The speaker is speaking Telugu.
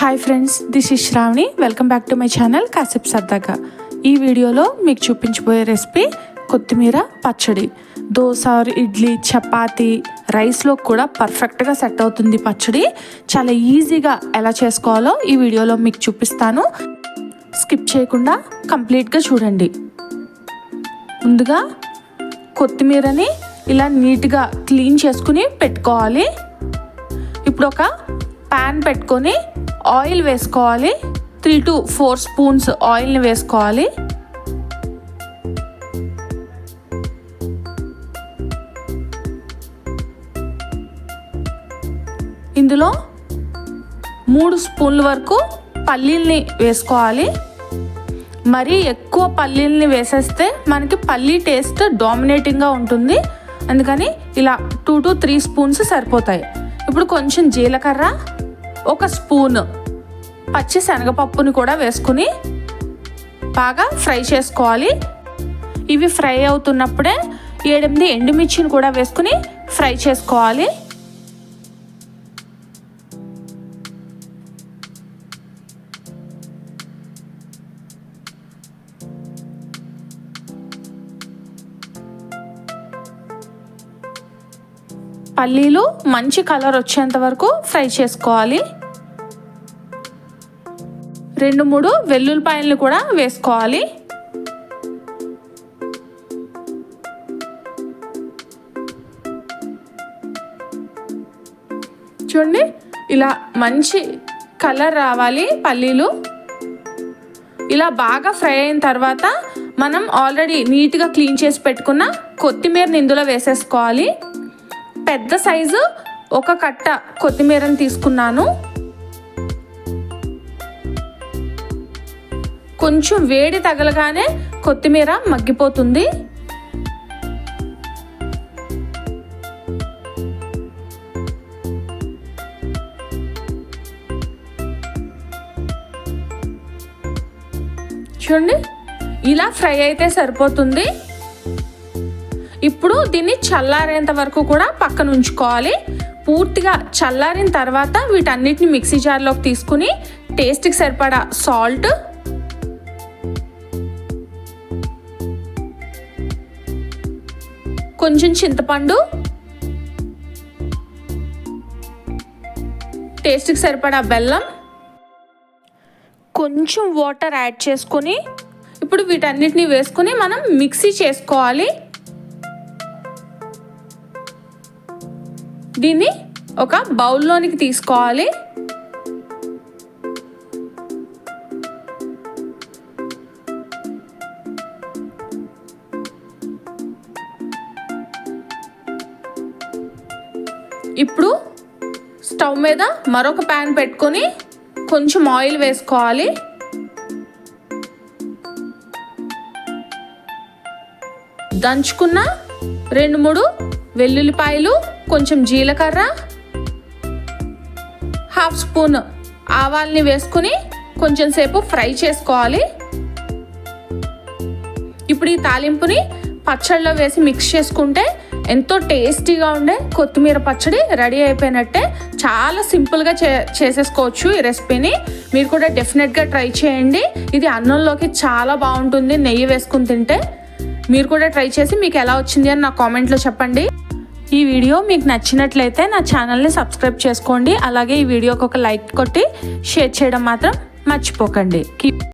Hi friends this is Shravani welcome back to my channel కాసేపు సరదాగా ఈ వీడియోలో మీకు చూపించబోయే రెసిపీ కొత్తిమీర పచ్చడి. దోశ ఇడ్లీ చపాతి రైస్లో కూడా పర్ఫెక్ట్గా సెట్ అవుతుంది పచ్చడి. చాలా ఈజీగా ఎలా చేసుకోవాలో ఈ వీడియోలో మీకు చూపిస్తాను. స్కిప్ చేయకుండా కంప్లీట్గా చూడండి. ముందుగా కొత్తిమీరని ఇలా నీట్గా క్లీన్ చేసుకుని పెట్టుకోవాలి. ఇప్పుడు ఒక ప్యాన్ పెట్టుకొని ఆయిల్ వేసుకోవాలి. త్రీ టు ఫోర్ స్పూన్స్ ఆయిల్ని వేసుకోవాలి. ఇందులో మూడు స్పూన్ల వరకు పల్లీల్ని వేసుకోవాలి. మరీ ఎక్కువ పల్లీల్ని వేసేస్తే మనకి పల్లీ టేస్ట్ డామినేటింగ్గా ఉంటుంది. అందుకని ఇలా టూ టు త్రీ స్పూన్స్ సరిపోతాయి. ఇప్పుడు కొంచెం జీలకర్ర ఒక స్పూన్ పచ్చి శనగపప్పుని కూడా వేసుకుని బాగా ఫ్రై చేసుకోవాలి. ఇవి ఫ్రై అవుతున్నప్పుడే ఏడెనిమిది ఎండుమిర్చిని కూడా వేసుకుని ఫ్రై చేసుకోవాలి. పల్లీలు మంచి కలర్ వచ్చేంత వరకు ఫ్రై చేసుకోవాలి. రెండు మూడు వెల్లుల్లిపాయలను కూడా వేసుకోవాలి. చూడండి ఇలా మంచి కలర్ రావాలి పల్లీలు. ఇలా బాగా ఫ్రై అయిన తర్వాత మనం ఆల్రెడీ నీట్గా క్లీన్ చేసి పెట్టుకున్న కొత్తిమీరని ఇందులో వేసేసుకోవాలి. పెద్ద సైజు ఒక కట్ట కొత్తిమీరని తీసుకున్నాను. కొంచెం వేడి తగలగానే కొత్తిమీర మగ్గిపోతుంది. చూడండి ఇలా ఫ్రై అయితే సరిపోతుంది. ఇప్పుడు దీన్ని చల్లారేంత వరకు కూడా పక్కన ఉంచుకోవాలి. పూర్తిగా చల్లారిన తర్వాత వీటన్నిటిని మిక్సీ జార్లోకి తీసుకుని టేస్ట్కి సరిపడా సాల్ట్ కొంచెం చింతపండు. టేస్ట్కి సరిపడా బెల్లం. కొంచెం వాటర్ యాడ్ చేసుకొని ఇప్పుడు వీటన్నిటిని వేసుకొని మనం మిక్సీ చేసుకోవాలి. దీన్ని ఒక బౌల్లోనికి తీసుకోవాలి. ఇప్పుడు స్టవ్ మీద మరొక ప్యాన్ పెట్టుకొని కొంచెం ఆయిల్ వేసుకోవాలి. దంచుకున్న రెండు మూడు వెల్లుల్లిపాయలు కొంచెం జీలకర్ర హాఫ్ స్పూన్ ఆవాల్ని వేసుకుని కొంచెం సేపు ఫ్రై చేసుకోవాలి. ఇప్పుడు ఈ తాలింపుని పచ్చళ్ళలో వేసి మిక్స్ చేసుకుంటే ఎంతో టేస్టీగా ఉండే కొత్తిమీర పచ్చడి రెడీ అయిపోయినట్టే చాలా సింపుల్గా చే చేసేసుకోవచ్చు ఈ రెసిపీని. మీరు కూడా డెఫినెట్గా ట్రై చేయండి. ఇది అన్నంలోకి చాలా బాగుంటుంది నెయ్యి వేసుకుని తింటే. మీరు కూడా ట్రై చేసి మీకు ఎలా వచ్చింది అని నా కామెంట్లో చెప్పండి. ఈ వీడియో మీకు నచ్చినట్లయితే నా ఛానల్ని సబ్స్క్రైబ్ చేసుకోండి. అలాగే ఈ వీడియోకి ఒక లైక్ కొట్టి షేర్ చేయడం మాత్రం మర్చిపోకండి.